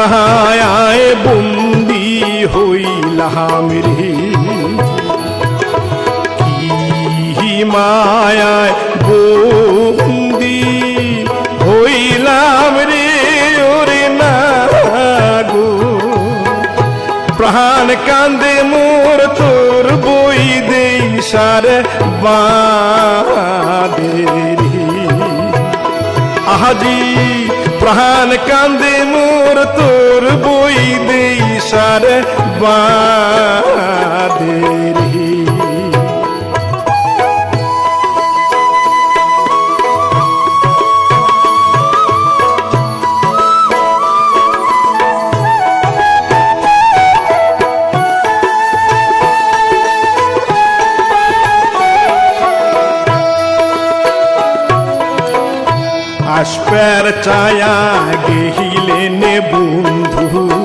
মায়ায় বন্দি হইলাম রে। কি মায়ায় বন্দি হইলাম রে, ওরে গো। প্রাণ কান্দে মোর তোর বই দেই সার বাদে আহাজি, প্রাণ কান্দে মোর তোর সার বাদে রে। আসপের ছায়া গেহিলেনে বন্ধু।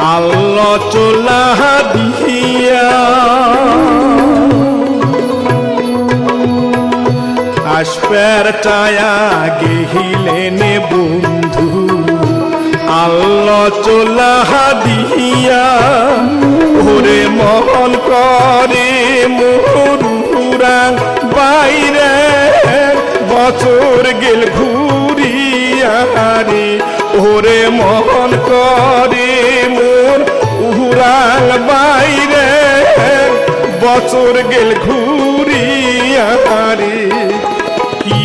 আল্লাহ চোলা দিয়া। আসপের ছায়া গেহিলেনে বন্ধু আল্লাহ চোলা দিয়া। ওরে মহন করে মোহরুরা বাইরে, বছর গেল ঘুরিয়া রে। ওরে মহন করে মোর উহুরাল বাইরে বছর গেল ঘুরিয়ারি কি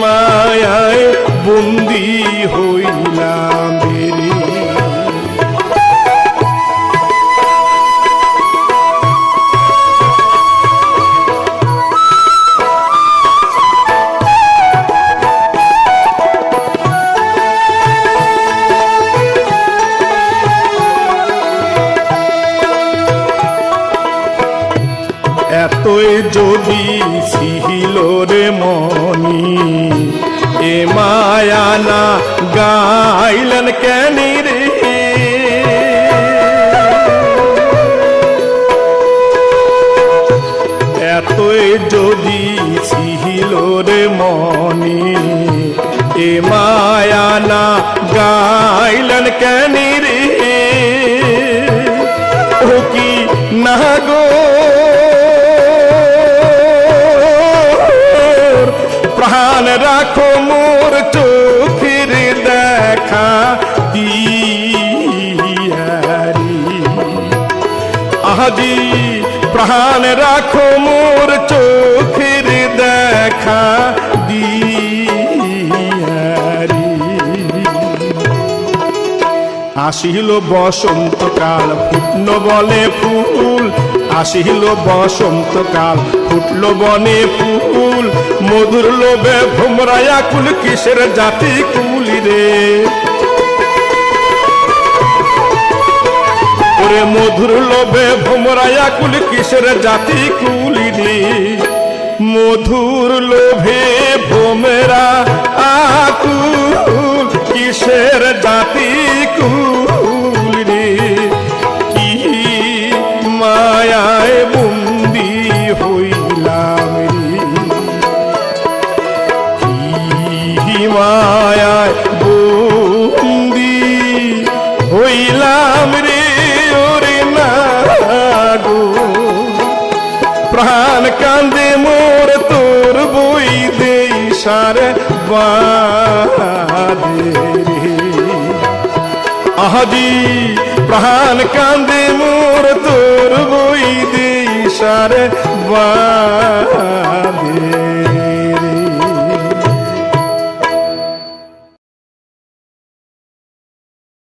মায়ায় বন্দি এতই যদি ছিল রে মনি, এ মায়া না গাইলেন কেন রে? এতই যদি ছিল রে মনি, এ মায়া না গাইলেন কেন প্রাণ রাখো মোর চোখের দেখা। দিয়ারি আহাজি, প্রাণ রাখো মোর চোখের দেখা। দিয়ারি আসিল বসন্তকাল ফুটল বনে ফুল আসিল বসন্তকাল, ফুটল বনে ফুল, মধুর লোভে ভোমরায়া কুল, কিসের জাতি কুলি রে? ওরে মধুর লোভে ভোমরায়া কুল, কিসের জাতি কুলি রে? মধুর লোভে ভোমরা আকুল, কিসের জাতি কুল মায়ায় বন্দি হইলাম রে ওরে না গো প্রাণ কান্দে মোর তোর বই দেই সার বাদে রে। আহাজি প্রাণ কান্দে মোর তোর বই দেই সার বাদে